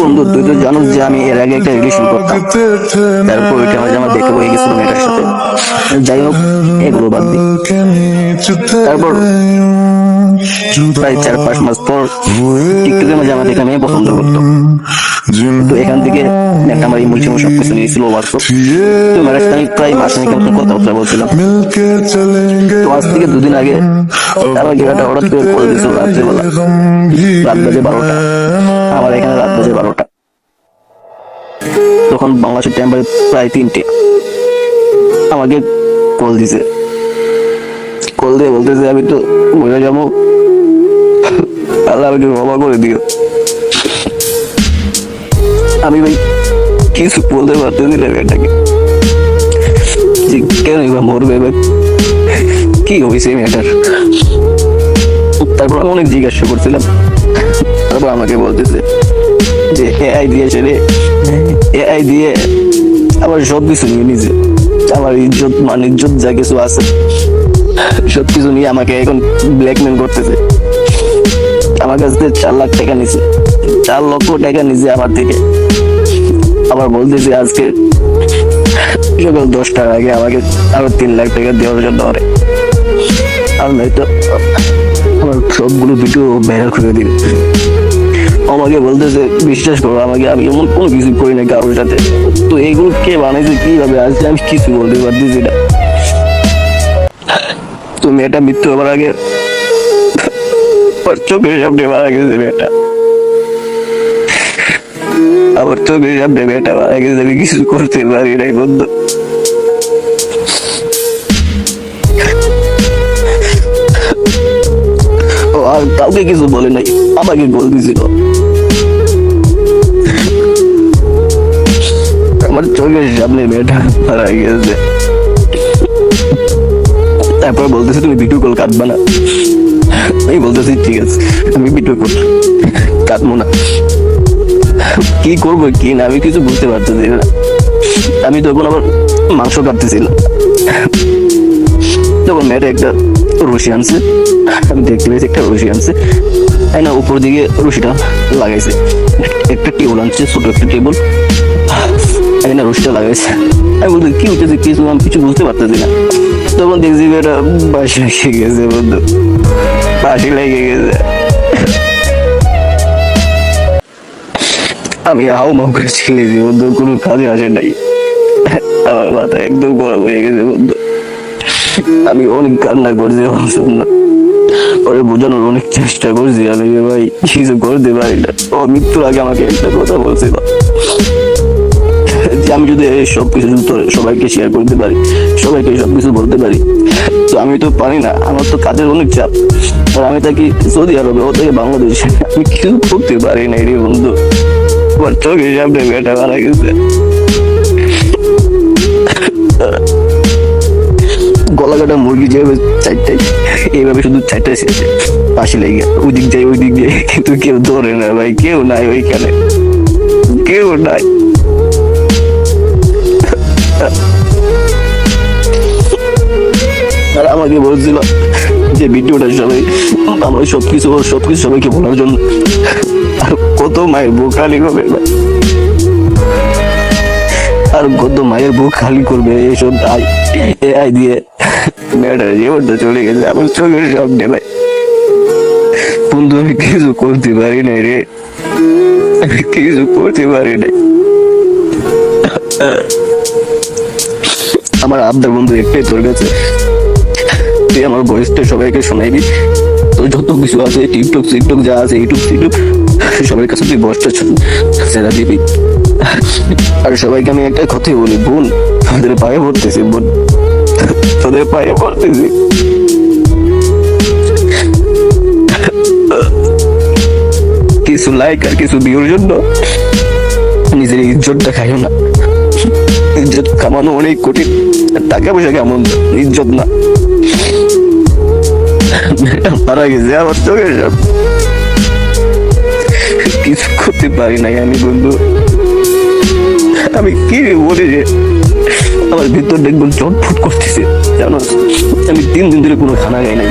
বন্ধু তুই তো জানোস যে আমি এর আগে একটা রিলেশন করতাম। তারপর ওইটা আমার দেখা হয়ে গেছিল মেয়েটার সাথে। যাই হোক, এগুলো বাদ তারপর প্রায় চার পাঁচ মাস পর টিকটকের মাঝে আমার মেয়ে পছন্দ করতো। তো এখান থেকে একটা আমার ইমোশন সব কিছু নিয়েছিল হোয়াটসঅ্যাপ তো। আমি প্রায় মাস মতো কথাবার্তা বলছিলাম। তো আজ থেকে দুদিন আগে আমার জায়গাটা হঠাৎ করে করে দিয়েছিল রাত্রেবেলা। রাত বাজে বারোটা। আমার এখানে রাত বাজে বারোটা। তখন বাংলাদেশের টাইম বাজে প্রায় তিনটে। আমাকে কল দিছে। কল দিয়ে বলতেছে, আমি তো মরে যাব। আল্লাহ আমাকে ক্ষমা করে দিও। আমি ভাই কিছু বলতে পারতেছি না মেয়েটাকে যে কেন এবার মরবে বা কি হয়েছে মেয়েটার তারপর অনেক জিজ্ঞাসা করছিলাম। তারপর আমাকে বলতেছে যে এআই দিয়েছে রে এআই দিয়ে আমার সব কিছু নিয়ে নিছে আমার ইজ্জত মান ইজ্জত যা কিছু আছে সব কিছু নিয়ে আমাকে এখন ব্ল্যাকমেল করতেছে। আমার কাছ থেকে চার লাখ টাকা নিছে। চার লক্ষ টাকা নিছে আমার থেকে। আবার বলতেছে আজকে সকাল দশটার আগে আমাকে আরও তিন লাখ টাকা দেওয়ার জন্য আর নয়তো আমার সবগুলো ভিডিও ভাইরাল করে দিন আমাকে বলতেছে, বিশ্বাস করো, আমাকে আমি এমন কোনো কিছু করি না কারোর সাথে। তো এইগুলো কে বানাইছে, কীভাবে আজকে আমি কিছু বলতে পারতেছি না। তো মেয়েটা মৃত্যু হবার আগে চোখের সামনে মারা গেছে মেয়েটা। আবার চোখের সামনে মেয়েটা মারা গেছে, আমি কিছু করতে পারি নাই বন্ধু। কাউকে কিছু বলে নাই, আমাকে গোল দিছিল। আমার চোখের সামনে মেয়েটা মারা গেছে। তারপর বলতেছে, তুমি ভিডিও কল কাটবা না। আমি বলতেছি, ঠিক আছে, আমি ভিডিও কল কাটবো না। কি করব, কি না, আমি কিছু বুঝতে পারতেছি না। আমি তখন আবার মাংস কাটতেছিলাম। তখন মেয়েটা একটা রশি আনছে। আমি দেখতে পেয়েছি একটা রশি আনছে। তাই না, উপর দিকে রশিটা লাগাইছে। একটা টেবিল আনছে, ছোট একটা টেবিল তাই না, রশিটা লাগাইছে। আমি বলতে কি হচ্ছে কিছু আমি কিছু বুঝতে পারতেছি না। তখন দেখছি এটা বাসি লেগে গেছে, বন্ধু। বাসি লেগে গেছে। আমি হাও মাও করে ছেলেছি বন্ধু, কোনো কাজে আসে নাই। আমার মাথা একদম গরম হয়ে গেছে, বন্ধু। আমি অনেক কান্না করছি, আমার জন্য। ওরে বোঝানোর অনেক চেষ্টা করছি, আমি ভাই কিছু করতে পারি না। ও মৃত্যুর আগে আমাকে একটা কথা বলছিল। যে আমি যদি সব কিছু সবাইকে শেয়ার করতে পারি, সবাইকে সব কিছু বলতে পারি, তো আমি তো পারি না, আমার তো কাজের অনেক চাপ। আর আমি থাকি সৌদি আরবে, ও থেকে বাংলাদেশে, আমি কিছু করতে পারি না রে বন্ধু। আমার চোখের সামনে মেয়েটা মারা গেছে। গলা কাটা মুরগি যেভাবে চারটাই এইভাবে শুধু চারটায় শেষে পাশে লেগে ওই দিক যাই ওই দিক যাই কিন্তু কেউ ধরে না ভাই, কেউ নাই ওইখানে। কেউ নাই। আর আমাকে বলছিল যে ভিডিওটা সবাই, আমার সবকিছু সবকিছু সবাইকে বলার জন্য। আর কত মায়ের বুক খালি হবে ভাই। আর কত মায়ের বুক খালি করবে এইসব আই এআই দিয়ে জীবনটা চলে গেছে, আমার চোখের সামনে ভাই। বন্ধু, আমি কিছু করতে পারি নাই রে। আমি কিছু করতে পারি নাই। আমার আবদার বন্ধু, একটাই তোর কাছে। তুই আমার ভয়েসটা সবাইকে শোনাইবি। তো যত কিছু আছে, টিকটক টিকটক যা আছে ইউটিউব টিউটিউব সবার কাছে তুই বসটা ছেড়া দিবি। আর সবাইকে আমি একটা কথাই বলি, বোন, আমাদের পায়ে পড়তেছি, বোন। পায়ে পড়তেছি। কিছু লাইক আর কিছু ভিউর জন্য নিজের ইজ্জতটা খাইও না। ইজ্জত কামানো অনেক কঠিন টাকা পয়সা কেমন? ইজ্জত না। মারা গেছে আমার চোখের সামনে। কিছু করতে পারি নাই আমি, বন্ধু। আমি কি বলি যে আমার ভিতর দেখবেন চটফুট করতেছে। জানো আমি তিন দিন ধরে কোনো খানা খাই নাই।